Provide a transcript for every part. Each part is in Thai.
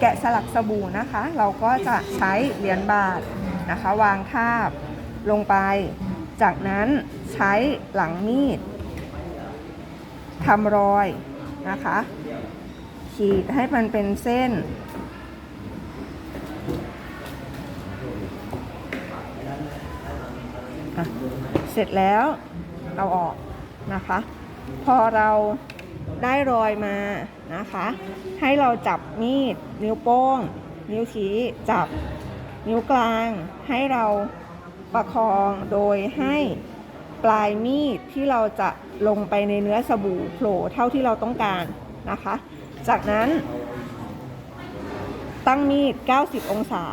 แกะสลักสบู่นะคะ เราก็จะใช้เหรียญบาทนะคะ วางทาบลงไป จากนั้นใช้หลังมีดทำรอยนะคะ ขีดให้มันเป็นเส้น เสร็จแล้วเอาออกนะคะ พอเราได้รอยมา นะคะ ให้เราจับมีด นิ้วโป้ง นิ้วชี้จับนิ้วกลาง ให้เราประคองโดยให้ปลายมีดที่เราจะลงไปในเนื้อสบู่โผล่เท่าที่เราต้องการนะคะ จากนั้น ตั้งมีด 90 องศา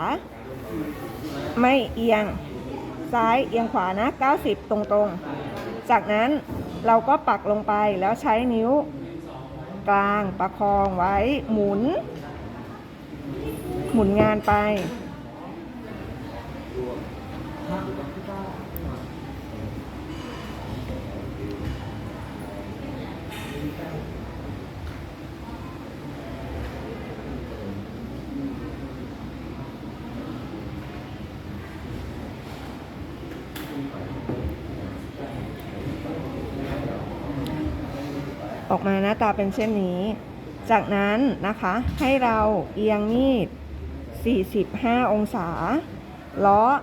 ไม่เอียงซ้ายเอียงขวานะ 90 ตรงๆ จากนั้นเราก็ปักลงไปแล้วใช้นิ้ว กลางประคองไว้ หมุน หมุนงานไป ออกมาหน้าตาเป็นเช่นนี้ จากนั้นนะคะให้เราเอียงมีด 45 องศาเลาะ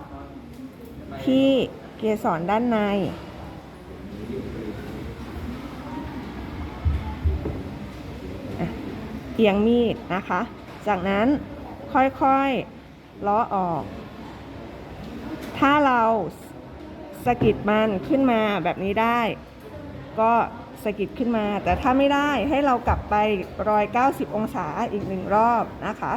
ที่เกสรด้านใน เอียงมีดนะคะ จากนั้นค่อยๆเลาะออก ถ้าเราสะกิดมันขึ้นมาแบบนี้ได้ ก็ สะกิดขึ้นมา แต่ถ้าไม่ได้ให้เรากลับไปรอย90องศาอีกหนึ่งรอบนะคะ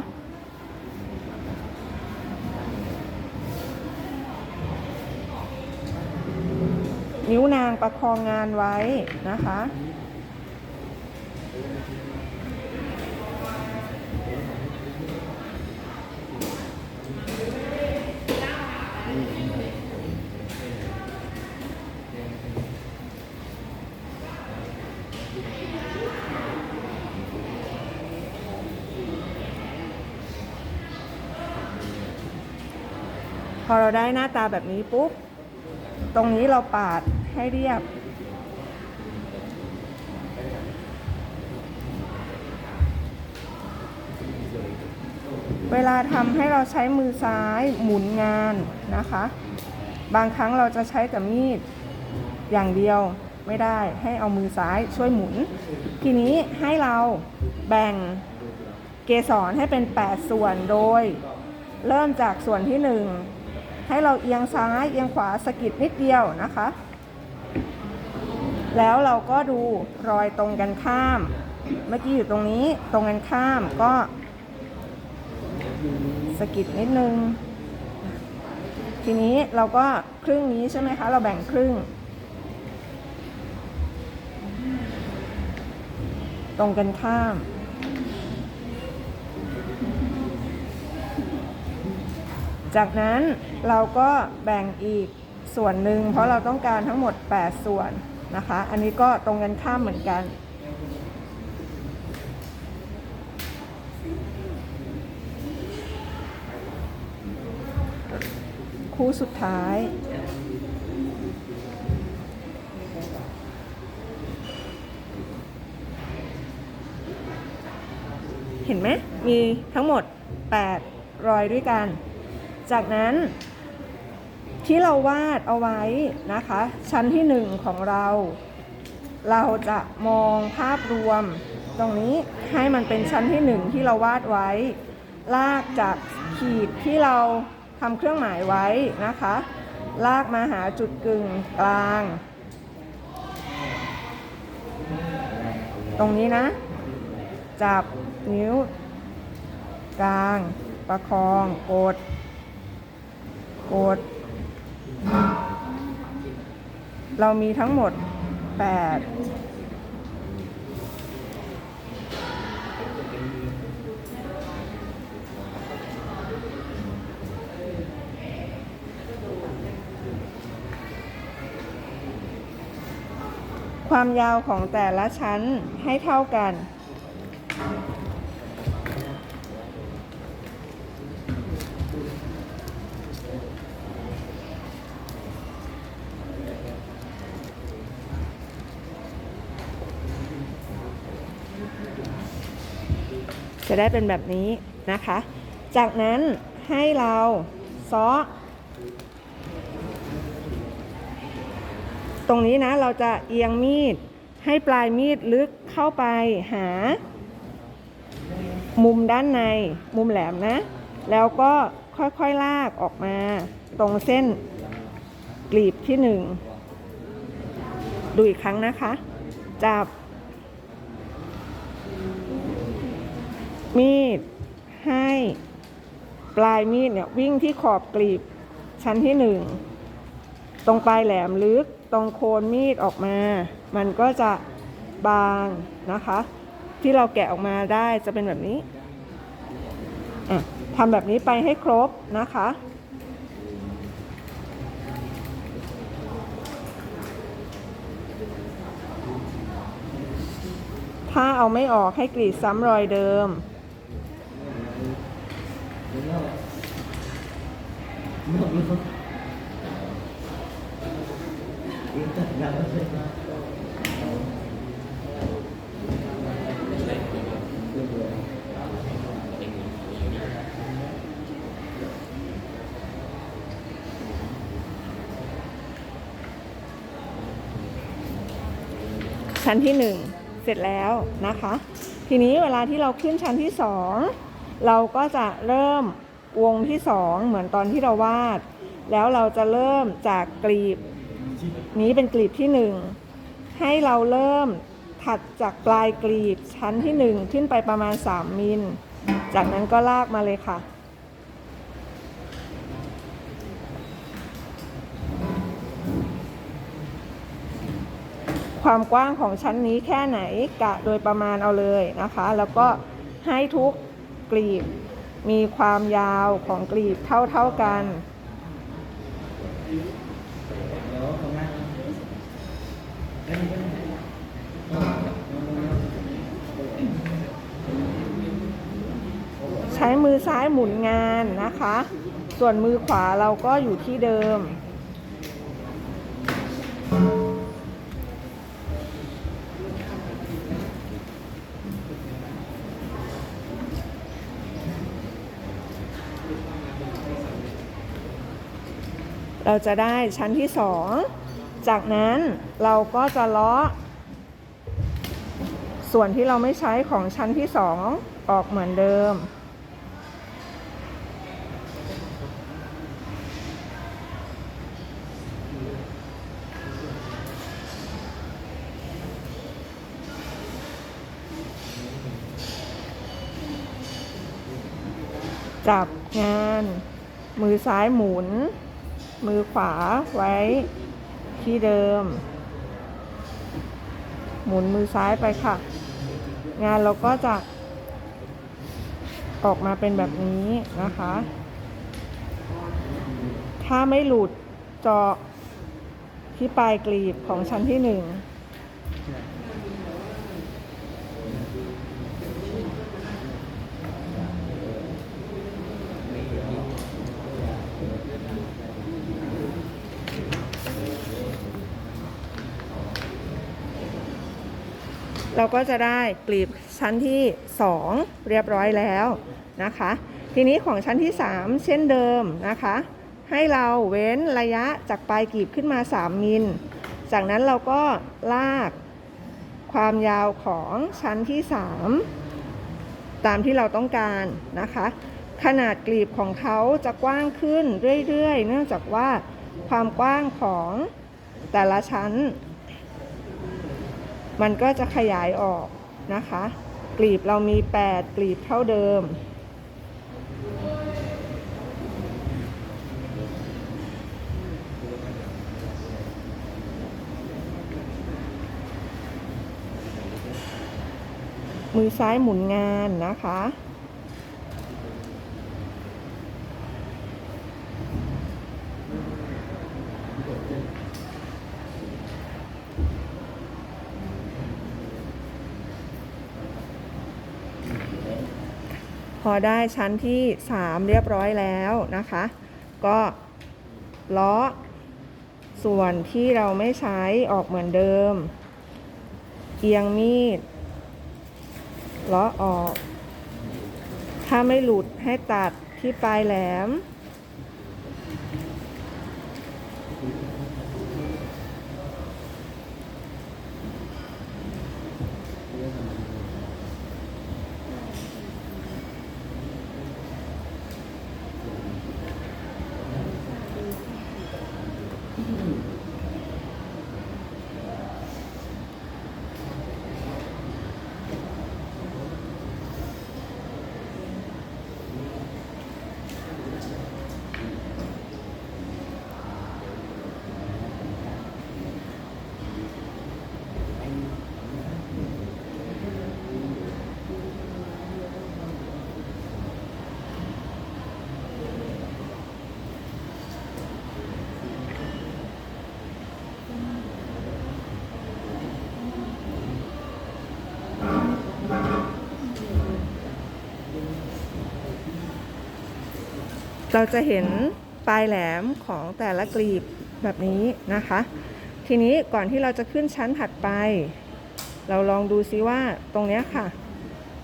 นิ้วนางประคองงานไว้นะคะ อเราได้หน้าตาแบบนี้ปุ๊บ ตรงนี้เราปาดให้เรียบ เวลาทำให้เราใช้มือซ้ายหมุนงานนะคะ บางครั้งเราจะใช้แต่มีดอย่างเดียวไม่ได้ให้เอามือซ้ายช่วยหมุน ทีนี้ให้เราแบ่งเกสรให้เป็น 8 ส่วนโดย เริ่มจากส่วนที่ 1 ให้เราเอียงซ้ายเอียงขวาสกิดนิดเดียวนะคะ แล้วเราก็ดูรอยตรงกันข้าม เมื่อกี้อยู่ตรงนี้ตรงกันข้ามก็สกิดนิดนึง ทีนี้เราก็ครึ่งนี้ใช่ไหมคะ เราแบ่งครึ่ง ตรงกันข้าม จากนั้นเราก็แบ่งอีกส่วนหนึ่งเพราะเราต้องการทั้งหมด 8 ส่วนนะคะ อันนี้ก็ตรงกันข้ามเหมือนกัน คู่สุดท้าย เห็นไหมมีทั้งหมด 8 รอยด้วยกัน จากนั้นที่เราวาดเอาไว้นะคะ ชั้นที่1ของเรา เราจะมองภาพรวม ตรงนี้ให้มันเป็นชั้นที่1ที่เราวาดไว้ ลากจากขีดที่เราทำเครื่องหมายไว้นะคะ ลากมาหาจุดกึ่งกลาง ตรงนี้นะ จับนิ้ว กลาง ประคองกด กด เรามีทั้งหมด 8ความยาวของแต่ละชั้นให้เท่ากัน จะได้เป็นแบบนี้นะคะ จากนั้นให้เราซ้อตรงนี้นะเราจะเอียงมีดให้ปลายมีดลึกเข้าไปหา มุมด้านในมุมแหลมนะ แล้วก็ค่อยๆลากออกมา ตรงเส้นกลีบที่หนึ่งดูอีกครั้งนะคะ จับ มีดให้ปลายมีดเนี่ยวิ่งที่ขอบกลีบชั้นที่หนึ่งตรงปลายแหลมลึกตรงโคนมีดออกมา มันก็จะบางนะคะ ที่เราแกะออกมาได้จะเป็นแบบนี้ทำแบบนี้ไปให้ครบนะคะ ถ้าเอาไม่ออกให้กรีดซ้ำรอยเดิม ชั้นที่หนึ่งเสร็จแล้วนะคะ ทีนี้เวลาที่เราขึ้นชั้นที่สอง เราก็จะเริ่มวงที่สองเหมือนตอนที่เราวาด แล้วเราจะเริ่มจากกลีบ นี้เป็นกลีบที่หนึ่งให้เราเริ่มถัดจากปลายกลีบชั้นที่หนึ่งขึ้นไปประมาณ 3 มิล จากนั้นก็ลากมาเลยค่ะความกว้างของชั้นนี้แค่ไหนกะโดยประมาณเอาเลยนะคะ แล้วก็ให้ทุก กลีบ มีความยาวของกลีบเท่าๆกัน ใช้มือซ้ายหมุนงานนะคะ ส่วนมือขวาเราก็อยู่ที่เดิม เราจะได้ชั้นที่สองจากนั้นเราก็จะเลาะส่วนที่เราไม่ใช้ของชั้นที่สองออกเหมือนเดิม จับงาน มือซ้ายหมุน มือขวาไว้ที่เดิม หมุนมือซ้ายไปค่ะ งานเราก็จะออกมาเป็นแบบนี้นะคะ ถ้าไม่หลุดเจาะที่ปลายกลีบของชั้นที่หนึ่ง เราก็จะได้กลีบชั้นที่ 2 เรียบร้อยแล้วนะคะ ทีนี้ของชั้นที่ 3 เช่นเดิมนะคะ ให้เราเว้นระยะจากปลายกลีบขึ้นมา 3 มิล จากนั้นเราก็ลากความยาวของชั้นที่ 3 ตามที่เราต้องการนะคะ ขนาดกลีบของเขาจะกว้างขึ้นเรื่อยๆ เนื่องจากว่าความกว้างของแต่ละชั้น มันก็จะขยายออกนะคะ กลีบเรามี 8 กลีบเท่าเดิม มือซ้ายหมุนงานนะคะ อได้ชั้นที่ 3 เรียบร้อยแล้วนะคะ ก็เลาะส่วนที่เราไม่ใช้ออกเหมือนเดิม เอียงมีดเลาะออก ถ้าไม่หลุดให้ตัดที่ปลายแหลม เราจะเห็นปลายแหลมของแต่ละกลีบแบบนี้นะคะ ทีนี้ก่อนที่เราจะขึ้นชั้นถัดไป เราลองดูซิว่าตรงนี้ค่ะ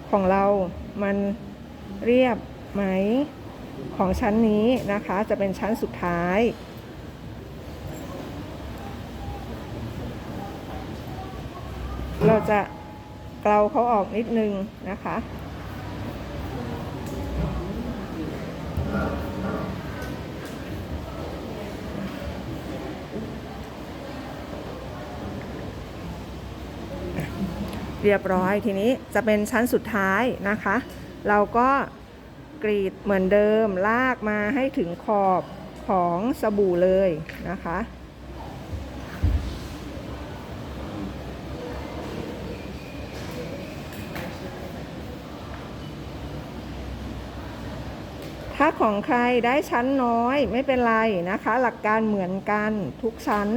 ของเรามันเรียบไหมของชั้นนี้นะคะจะเป็นชั้นสุดท้าย เราจะเกลาเขาออกนิดนึงนะคะ เรียบร้อยทีนี้จะเป็นชั้นสุดท้ายนะคะ เราก็กรีดเหมือนเดิมลากมาให้ถึงขอบของสบู่เลยนะคะ ถ้าของใครได้ชั้นน้อยไม่เป็นไรนะคะ หลักการเหมือนกันทุกชั้น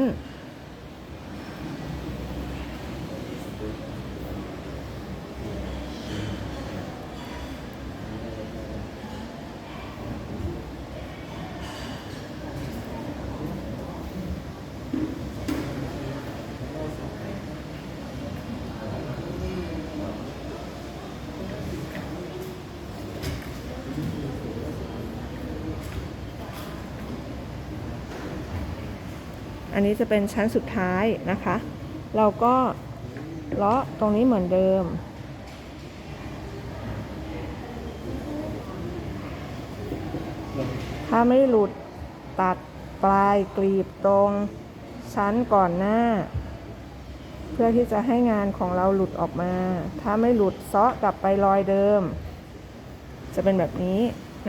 อันนี้จะเป็นชั้นสุดท้ายนะคะ เราก็เลาะตรงนี้เหมือนเดิม ถ้าไม่หลุดตัดปลายกลีบตรงชั้นก่อนหน้า เพื่อที่จะให้งานของเราหลุดออกมา ถ้าไม่หลุดเซาะกลับไปรอยเดิม จะเป็นแบบนี้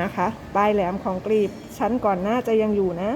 นะคะ ปลายแหลมของกลีบชั้นก่อนหน้าจะยังอยู่นะ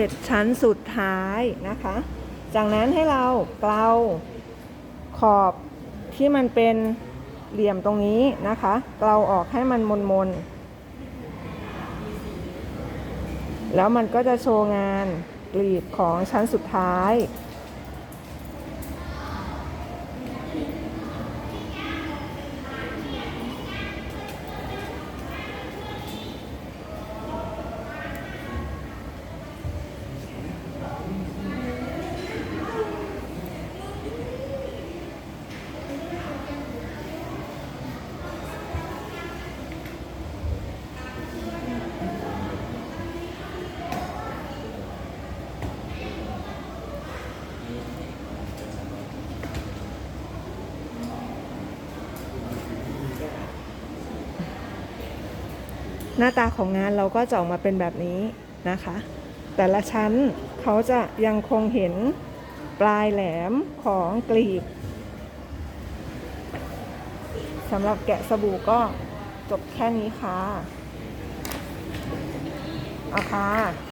ร็จชั้นสุดท้ายนะคะ จากนั้นให้เราเกลาขอบที่มันเป็นเหลี่ยมตรงนี้นะคะเกลาออกให้มันมนมนๆแล้วมันก็จะโชว์งานกลีบของชั้นสุดท้าย หน้าตาของงานเราก็จะออกมาเป็นแบบนี้นะคะ แต่ละชั้นเขาจะยังคงเห็นปลายแหลมของกลีบสำหรับแกะสบู่ก็จบแค่นี้ค่ะเอาค่ะ